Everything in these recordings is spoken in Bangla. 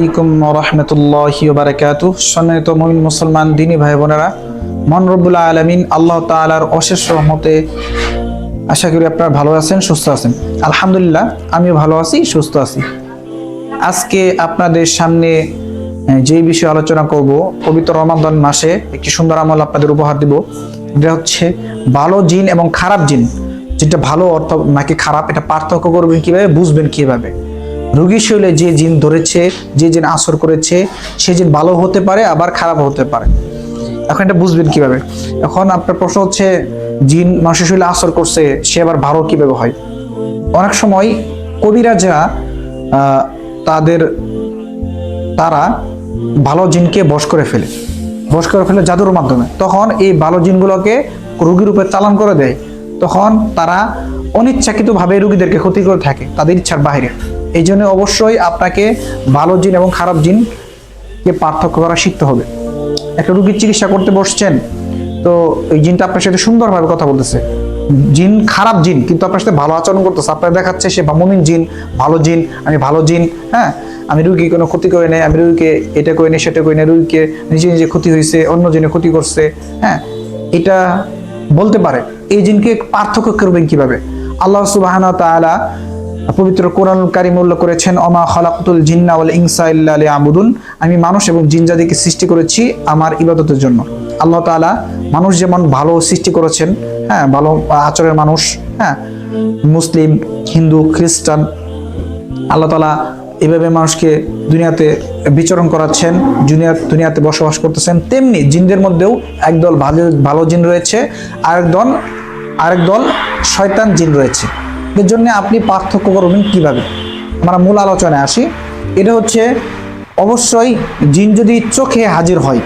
আলাইকুম রহমতুল্লাহি বারাকাতু সম্মানিত মমিন মুসলমান, দিনী ভাই বোনেরা মন রব্বুল্লাহ আলমিন আল্লাহ তাআলার অশেষ রহমতে আশা করি আপনারা ভালো আছেন, সুস্থ আছেন। আলহামদুলিল্লাহ, আমিও ভালো আছি, সুস্থ আছি। আজকে আপনাদের সামনে যে বিষয়ে আলোচনা করব, পবিত্র রমাদান মাসে একটি সুন্দর আমল আপনাদের উপহার দিব। এটা হচ্ছে, ভালো জিন এবং খারাপ জিন। যেটা ভালো অর্থ নাকি খারাপ, এটা পার্থক্য করবেন কীভাবে, বুঝবেন কীভাবে? রোগী শৈলে যে জিন ধরেছে যে জিন আসর করেছে সে জিন ভালো হতে পারে আবার খারাপ হতে পারে। এখন এটা বুঝবেন কীভাবে? এখন আপনার প্রশ্ন হচ্ছে জিন মানুষের শরীরে আসর করছে সে আবার ভালো কীভাবে হয়? অনেক সময় কবিরাজা আহ, তাদের তারা ভালো জিনকে বশ করে ফেলে। বশ করে ফেলে জাদুর মাধ্যমে। তখন এই ভালো জিনগুলোকে রোগীর উপরে চালান করে দেয়। তখন তারা অনিচ্ছাকৃতভাবে রুগীদেরকে ক্ষতি করে থাকে তাদের ইচ্ছার বাইরে এই জন্য অবশ্যই আপনাকে ভালো জিন এবং খারাপ জিনকে পার্থক্য করা শিখতে হবে। একটা রুগীর চিকিৎসা করতে বসছেন, তো এই জিনটা আপনার সাথে সুন্দরভাবে কথা বলতেছে। জিন খারাপ জিন, কিন্তু আপনার সাথে ভালো আচরণ করতেছে। আপনার দেখাচ্ছে সে মমিন জিন, ভালো জিন, আমি ভালো জিন হ্যাঁ? আমি রুগী, কোনো ক্ষতি করে নেই, আমি রুগীকে এটা করে নেই, সেটা করে নেই, রুগীকে নিজে নিজে ক্ষতি হয়েছে, অন্য জিনে ক্ষতি করছে হ্যাঁ? এটা বলতে পারে। এই জিনকে পার্থক্য করবেন কীভাবে? আল্লাহ সুবাহ তাআলা পবিত্র কোরআন কারিম উল্লেখ করেছেন অমা খালাকুতুল জিন্না ওয়াল ইনসা ইল্লা লিয়াবুদুন। আমি মানুষ এবং জিন জাতিকে সৃষ্টি করেছি আমার ইবাদতের জন্য। আল্লাহ তাআলা মানুষ যেমন ভালো সৃষ্টি করেছেন হ্যাঁ ভালো আচরের মানুষ হ্যাঁ মুসলিম, হিন্দু, খ্রিস্টান, আল্লাহ তালা এভাবে মানুষকে দুনিয়াতে বিচরণ করাচ্ছেন, দুনিয়া দুনিয়াতে বসবাস করতেছেন। তেমনি জিনদের মধ্যেও একদল ভালো ভালো জিন রয়েছে, আরেক দল আরেক দল শয়তান জিন রয়েছে। এর জন্য আপনি পার্থক্য করবেন কীভাবে? আমরা মূল আলোচনায় আসি। এটা হচ্ছে, অবশ্যই জিন যদি চোখে হাজির হয়,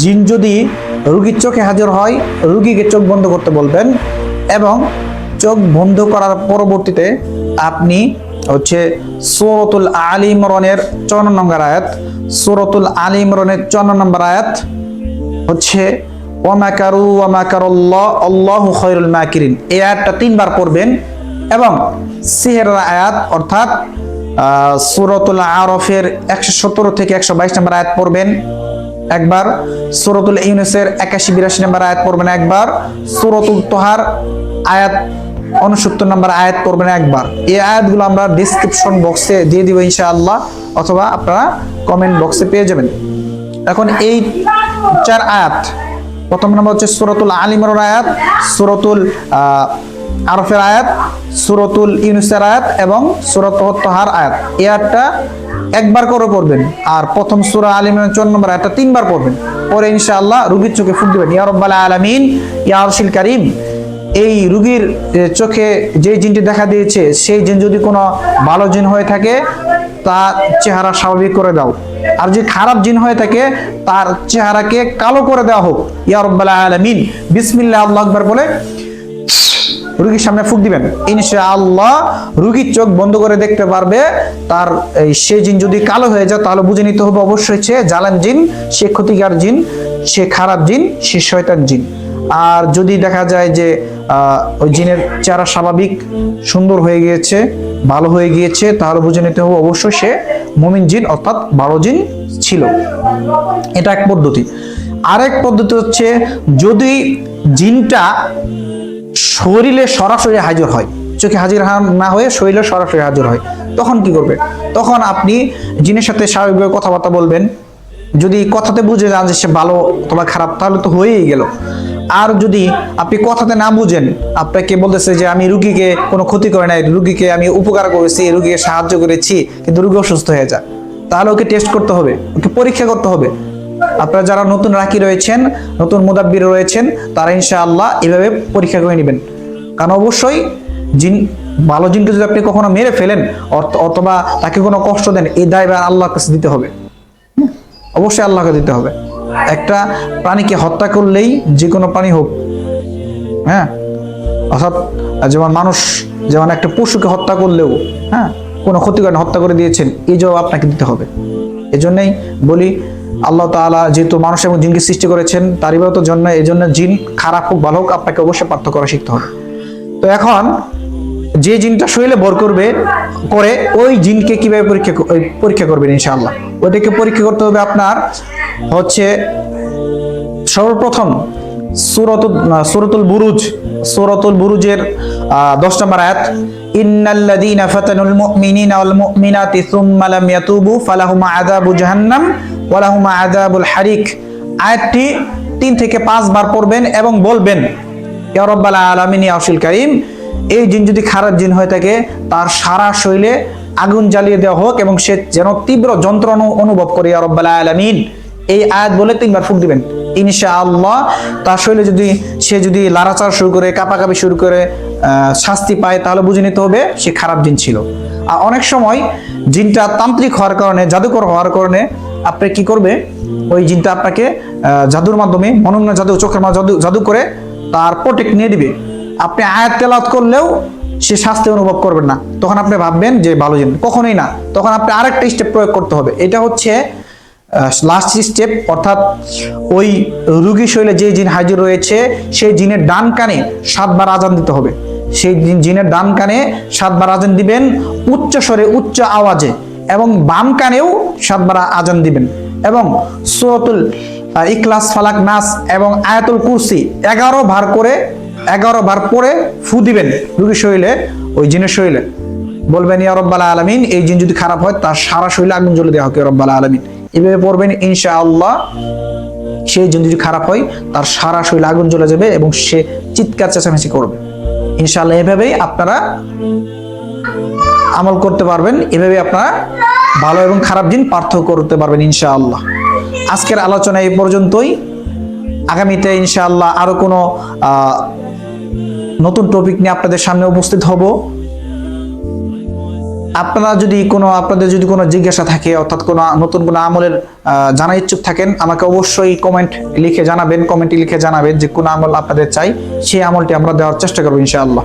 জিন যদি রুগীর চোখে হাজির হয়, রুগীকে চোখ বন্ধ করতে বলবেন এবং চোখ বন্ধ করার পরবর্তীতে আপনি হচ্ছে সুরতুল আলী ইমরনের চন্ন নম্বর আয়াত, সুরতুল আলী ইমরনের চন্ন নম্বর আয়াত হচ্ছে ওমাকারু ওমাকারুল্লাহ আল্লাহু খৈরুল মাকিরিন। এই আয়াতটা তিনবার পড়বেন। এবং সিহের আয়াত, অর্থাৎ সূরাতুল আরফের একশো সতেরো থেকে একশো বাইশ নম্বর আয়াত পড়বেন। একবার সূরাতুল ইউনুসের একাশি বিরাশি নম্বর আয়াত পড়বেন একবার। সুরতুল তোহার আয়াত উনসত্তর নম্বর আয়াত পড়বেন একবার। এই আয়াতগুলো আমরা ডিসক্রিপশন বক্সে দিয়ে দিব ইনশাআল্লাহ, অথবা আপনারা কমেন্ট বক্সে পেয়ে যাবেন। এখন এই চার আয়াত, প্রথম নম্বর হচ্ছে সুরতুল আলিমর আয়াত, সুরতুল আরফের আয়াত সুরতুল ইউনুসের আয়াত এবং সুরত আয়াত। এই আয়াতটা একবার করে পড়বেন আর প্রথম সুরা আলিমের চুয়ান্ন নম্বর আয়াতটা তিনবার পড়বেন। পরে ইনশাআল্লাহ রুগীর চোখে ফুট দেবেন। ইয়া রব্বাল আলামিন, ইয়া আরশিল কারিম। এই রুগীর চোখে যে জিনটি দেখা দিয়েছে, সেই জিন যদি কোনো ভালো জিন হয়ে থাকে, তার চেহারা স্বাভাবিক করে দাও। আর যদি খারাপ জিন হয়ে থাকে, তার চেহারাকে কালো করে দেওয়া হোক। ইয়া রব্বাল আলামিন, বিসমিল্লাহ আল্লাহ আকবার বলে রুগীর সামনে ফুক দিবেন। ইনশাআল্লাহ রুগীর চোখ বন্ধ করে দেখতে পারবে, তার সে জিন যদি কালো হয়ে যায়, তাহলে বুঝে নিতে হবে অবশ্যই সে জালান জিন, সে ক্ষতিকার জিন, সে খারাপ জিন, সে শয়তান জিন। আর যদি দেখা যায় যে ওই জিনের চেহারা স্বাভাবিক, সুন্দর হয়ে গিয়েছে, ভালো হয়ে গিয়েছে, তাহলে বুঝে নিতে হবে অবশ্যই সে মমিন জিন অর্থাৎ ভালো জিন ছিল। এটা এক পদ্ধতি। আরেক পদ্ধতি হচ্ছে, যদি জিনটা শরীরে সরাসরি হাজির হয়। চোখে হাজির না হয়ে শরীরে সরাসরি হাজির হয়। তখন কি করবে? তখন আপনি জিনের সাথে স্বাভাবিকভাবে কথাবার্তা বলবেন। যদি কথাতে বুঝে যান যে সে ভালো অথবা খারাপ, তাহলে তো হয়েই গেল। আর যদি আপনি কথাতে না বুঝেন, আপনাকে বলতেছে যে আমি রুগীকে কোনো ক্ষতি করে নাই, রুগীকে আমি উপকার করেছি, রুগীকে সাহায্য করেছি, কিন্তু রুগী অসুস্থ হয়ে যায়, তাহলে ওকে টেস্ট করতে হবে, ওকে পরীক্ষা করতে হবে। আপনারা যারা নতুন রাখি রয়েছেন, নতুন মুদাব্বির রয়েছেন, তারা ইনশাআল্লাহ এভাবে পরীক্ষা করে নেবেন। কারণ অবশ্যই জিন, ভালো জিনকে যদি আপনি কখনো মেরে ফেলেন অথবা তাকে কোনো কষ্ট দেন, এই দায়ভার আল্লাহর কাছে দিতে হবে? অবশ্যই আল্লাহকে দিতে হবে। একটা প্রাণীকে হত্যা করলেই যে কোনো প্রাণী হোক হ্যাঁ? অর্থাৎ যেমন মানুষ, যেমন একটা পশুকে হত্যা করলেও হ্যাঁ? কোনো ক্ষতি করেন হত্যা করে দিয়েছেন, এই জবাব আপনাকে দিতে হবে। এজন্যই বলি আল্লাহ তাআলা যেহেতু মানুষ এবং জিনকে সৃষ্টি করেছেন, তার ইবাদতের জন্য এই জন্য জিন খারাপ হোক, ভালো হোক, আপনাকে অবশ্যই পার্থক্য করা শিখতে হবে। তো এখন যে জিনটা শরীরে বর করবে, করে ওই জিনকে কীভাবে পরীক্ষা পরীক্ষা করবেন ইনশাআল্লাহ? ওইটাকে পরীক্ষা করতে হবে আপনার হচ্ছে সর্বপ্রথম সুরতুল সুরতুল বুরুজ, সুরতুল বুরুজের দশ নম্বর আয়াত, ইন্নাল্লাযীনা ফাতানুল মুমিনিনা ওয়াল মুমিনাতি সুম্মা লাম ইয়াতুবু ফালাহুম আযাবু জাহান্নাম ওয়া লাহুম আযাবুল হারিক। আয়াতটি তিন থেকে পাঁচ বার পড়বেন এবং বলবেন, ইয়া রাব্বাল আলামিন, ইয়া এই জিন যদি খারাপ জিন হয়ে থাকে, তার সারা শরীরে আগুন জ্বালিয়ে দেওয়া হোক এবং সে যেন তীব্র যন্ত্রণা অনুভব করে, ইয়া রাব্বাল আলামিন। এই আয়াত বলে তিনবার ফুক দিবেন। ইনশা আল্লাহ তার শরীরে যদি সে যদি লাড়াচাড়া শুরু করে, কাঁপাকাঁপি শুরু করে শাস্তি পায়, তাহলে বুঝে নিতে হবে সে খারাপ জিন ছিল। আর অনেক সময় জিনটা তান্ত্রিক হওয়ার কারণে, জাদুকর হওয়ার কারণে আপনি কি করবে? ওই জিনটা আপনাকে জাদুর মাধ্যমে মনন্য জাদু, চোখের মাঝে জাদু জাদু করে তার প্রোটেক্ট নিয়ে দিবে। আপনি আয়াত তেলাওয়াত করলেও সে শাস্তি অনুভব করবেন না। তখন আপনি ভাববেন যে ভালো জিন। কখনোই না। তখন আপনি আরেকটা স্টেপ প্রয়োগ করতে হবে। এটা হচ্ছে লাস্ট স্টেপ অর্থাৎ ওই রুগী শৈলে যে জিন হাজির রয়েছে, সেই জিনের ডান কানে সাতবার আজান দিতে হবে। সেই জিন- জিনের ডান কানে সাতবার আজান দিবেন উচ্চ স্বরে উচ্চ আওয়াজে। এবং বাম কানেও সাতবার আজান দিবেন। এবং সুরতুল ইখলাস, ফালাক, নাস এবং আয়াতুল কুরসি এগারো ভার করে, এগারো বার পরে ফু দিবেন রুগী শরীরে, ওই জিনের শরীরে। বলবেন, ইয়া রব্বাল আলামিন এই জিন যদি খারাপ হয়, তার সারা শরীরে আগুন জ্বলে দেওয়া হোক রব্বাল আলামিন। এভাবে পড়বেন, ইনশাআল্লাহ, সেই জিন যদি খারাপ হয়, তার সারা শরীরে আগুন জ্বলে যাবে এবং সে চিৎকার চেঁচামেচি করবে। ইনশাআল্লাহ, এভাবেই আপনারা আমল করতে পারবেন। এভাবে আপনারা ভালো এবং খারাপ দিন পার্থক্য করতে পারবেন ইনশাআল্লাহ। আজকের আলোচনা এই পর্যন্তই। আগামীতে ইনশাআল্লাহ আরও কোনো নতুন টপিক নিয়ে আপনাদের সামনে উপস্থিত হব। আপনারা যদি কোনো, আপনাদের যদি কোনো জিজ্ঞাসা থাকে, অর্থাৎ কোনো নতুন কোনো আমলের জানা ইচ্ছুক থাকেন, আমাকে অবশ্যই কমেন্ট লিখে জানাবেন কমেন্টে লিখে জানাবেন যে কোন আমল আপনাদের চাই, সেই আমলটি আমরা দেওয়ার চেষ্টা করব ইনশাআল্লাহ।